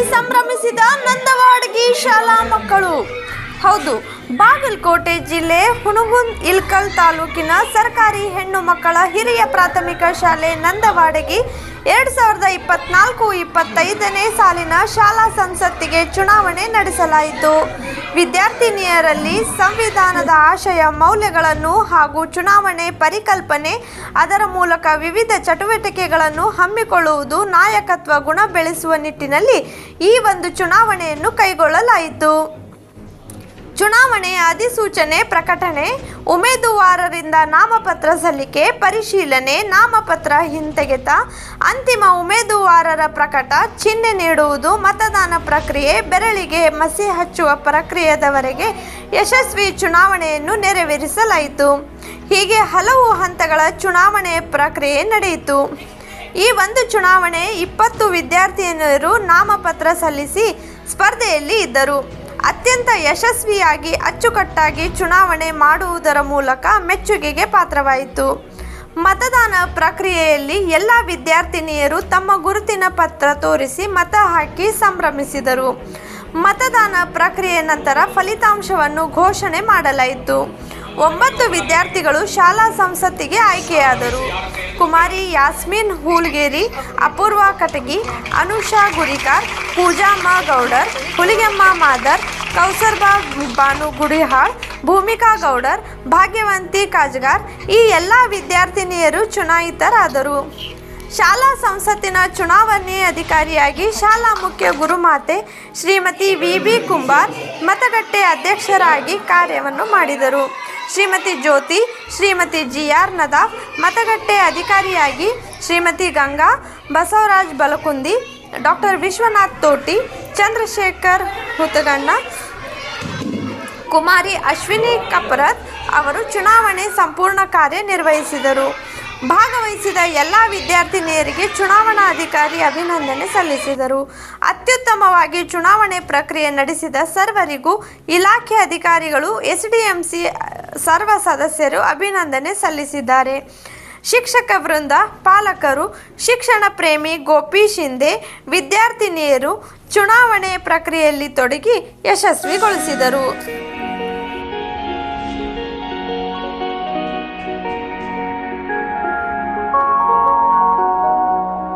ಸಂಭ್ರಮಿಸಿದ ನಂದವಾಡಗಿ ಶಾಲಾ ಮಕ್ಕಳು. ಹೌದು, ಬಾಗಲಕೋಟೆ ಜಿಲ್ಲೆ ಹುಣಗುಂದ್ ಇಲ್ಕಲ್ ತಾಲೂಕಿನ ಸರ್ಕಾರಿ ಹೆಣ್ಣು ಮಕ್ಕಳ ಹಿರಿಯ ಪ್ರಾಥಮಿಕ ಶಾಲೆ ನಂದವಾಡಗಿ ಎರಡು ಸಾವಿರದ ಇಪ್ಪತ್ನಾಲ್ಕು ಇಪ್ಪತ್ತೈದನೇ ಸಾಲಿನ ಶಾಲಾ ಸಂಸತ್ತಿಗೆ ಚುನಾವಣೆ ನಡೆಸಲಾಯಿತು. ವಿದ್ಯಾರ್ಥಿನಿಯರಲ್ಲಿ ಸಂವಿಧಾನದ ಆಶಯ, ಮೌಲ್ಯಗಳನ್ನು ಹಾಗೂ ಚುನಾವಣೆ ಪರಿಕಲ್ಪನೆ, ಅದರ ಮೂಲಕ ವಿವಿಧ ಚಟುವಟಿಕೆಗಳನ್ನು ಹಮ್ಮಿಕೊಳ್ಳುವುದು ನಾಯಕತ್ವ ಗುಣ ಬೆಳೆಸುವ ನಿಟ್ಟಿನಲ್ಲಿ ಈ ಒಂದು ಚುನಾವಣೆಯನ್ನು ಕೈಗೊಳ್ಳಲಾಯಿತು. ಚುನಾವಣೆಯ ಅಧಿಸೂಚನೆ ಪ್ರಕಟಣೆ. ಉಮೇದುವಾರರಿಂದ ನಾಮಪತ್ರ ಸಲ್ಲಿಕೆ, ಪರಿಶೀಲನೆ, ನಾಮಪತ್ರ ಹಿಂತೆಗೆತ. ಅಂತಿಮ ಉಮೇದುವಾರರ ಪ್ರಕಟ, ಚಿಹ್ನೆ ನೀಡುವುದು, ಮತದಾನ ಪ್ರಕ್ರಿಯೆ, ಬೆರಳಿಗೆ ಮಸಿ ಹಚ್ಚುವ ಪ್ರಕ್ರಿಯೆದವರೆಗೆ ಯಶಸ್ವಿ ಚುನಾವಣೆಯನ್ನು ನೆರವೇರಿಸಲಾಯಿತು. ಹೀಗೆ ಹಲವು ಹಂತಗಳ ಚುನಾವಣೆ ಪ್ರಕ್ರಿಯೆ ನಡೆಯಿತು. ಈ ಒಂದು ಚುನಾವಣೆ ಇಪ್ಪತ್ತು ವಿದ್ಯಾರ್ಥಿನಿಯರು ನಾಮಪತ್ರ ಸಲ್ಲಿಸಿ ಸ್ಪರ್ಧೆಯಲ್ಲಿ ಇದ್ದರು. ಅತ್ಯಂತ ಯಶಸ್ವಿಯಾಗಿ, ಅಚ್ಚುಕಟ್ಟಾಗಿ ಚುನಾವಣೆ ಮಾಡುವುದರ ಮೂಲಕ ಮೆಚ್ಚುಗೆಗೆ ಪಾತ್ರವಾಯಿತು. ಮತದಾನ ಪ್ರಕ್ರಿಯೆಯಲ್ಲಿ ಎಲ್ಲ ವಿದ್ಯಾರ್ಥಿನಿಯರು ತಮ್ಮ ಗುರುತಿನ ಪತ್ರ ತೋರಿಸಿ ಮತ ಹಾಕಿ ಸಂಭ್ರಮಿಸಿದರು. ಮತದಾನ ಪ್ರಕ್ರಿಯೆ ನಂತರ ಫಲಿತಾಂಶವನ್ನು ಘೋಷಣೆ ಮಾಡಲಾಯಿತು. ಒಂಬತ್ತು ವಿದ್ಯಾರ್ಥಿಗಳು ಶಾಲಾ ಸಂಸತ್ತಿಗೆ ಆಯ್ಕೆಯಾದರು. ಕುಮಾರಿ ಯಾಸ್ಮಿನ್ ಹೂಲ್ಗೇರಿ, ಅಪೂರ್ವ ಕಟಗಿ, ಅನುಷಾ ಗುರಿಕಾರ್ ಪೂಜಾಮ್ಮ ಗೌಡರ್, ಹುಲಿಗೆಮ್ಮ ಮಾದರ್, ಕೌಸರ್ಬಾ ಬಾನು ಗುಡಿಹಾಳ್, ಭೂಮಿಕಾ ಗೌಡರ್, ಭಾಗ್ಯವಂತಿ ಕಾಜ್ಗಾರ್ ಈ ಎಲ್ಲ ವಿದ್ಯಾರ್ಥಿನಿಯರು ಚುನಾಯಿತರಾದರು. ಶಾಲಾ ಸಂಸತ್ತಿನ ಚುನಾವಣೆ ಅಧಿಕಾರಿಯಾಗಿ ಶಾಲಾ ಮುಖ್ಯ ಗುರುಮಾತೆ ಶ್ರೀಮತಿ ವಿ ಬಿ ಕುಂಬಾರ್ ಮತಗಟ್ಟೆ ಅಧ್ಯಕ್ಷರಾಗಿ ಕಾರ್ಯವನ್ನು ಮಾಡಿದರು. ಶ್ರೀಮತಿ ಜ್ಯೋತಿ, ಶ್ರೀಮತಿ ಜಿ ಆರ್ ನದಾಫ್, ಮತಗಟ್ಟೆ ಅಧಿಕಾರಿಯಾಗಿ ಶ್ರೀಮತಿ ಗಂಗಾ, ಬಸವರಾಜ್ ಬಲಕುಂದಿ, ಡಾಕ್ಟರ್ ವಿಶ್ವನಾಥ್ ತೋಟಿ, ಚಂದ್ರಶೇಖರ್ ಹುತಗಣ್ಣ, ಕುಮಾರಿ ಅಶ್ವಿನಿ ಕಪರತ್ ಅವರು ಚುನಾವಣೆ ಸಂಪೂರ್ಣ ಕಾರ್ಯ ನಿರ್ವಹಿಸಿದರು. ಭಾಗವಹಿಸಿದ ಎಲ್ಲ ವಿದ್ಯಾರ್ಥಿನಿಯರಿಗೆ ಚುನಾವಣಾಧಿಕಾರಿ ಅಭಿನಂದನೆ ಸಲ್ಲಿಸಿದರು. ಅತ್ಯುತ್ತಮವಾಗಿ ಚುನಾವಣೆ ಪ್ರಕ್ರಿಯೆ ನಡೆಸಿದ ಸರ್ವರಿಗೂ ಇಲಾಖೆ ಅಧಿಕಾರಿಗಳು ಎಸ್ಡಿಎಂಸಿ ಸರ್ವ ಸದಸ್ಯರು ಅಭಿನಂದನೆ ಸಲ್ಲಿಸಿದ್ದಾರೆ. ಶಿಕ್ಷಕ ವೃಂದ, ಪಾಲಕರು, ಶಿಕ್ಷಣ ಪ್ರೇಮಿ ಗೋಪಿ ಶಿಂದೆ ವಿದ್ಯಾರ್ಥಿನಿಯರು ಚುನಾವಣೆ ಪ್ರಕ್ರಿಯೆಯಲ್ಲಿ ತೊಡಗಿ ಯಶಸ್ವಿಗೊಳಿಸಿದರು.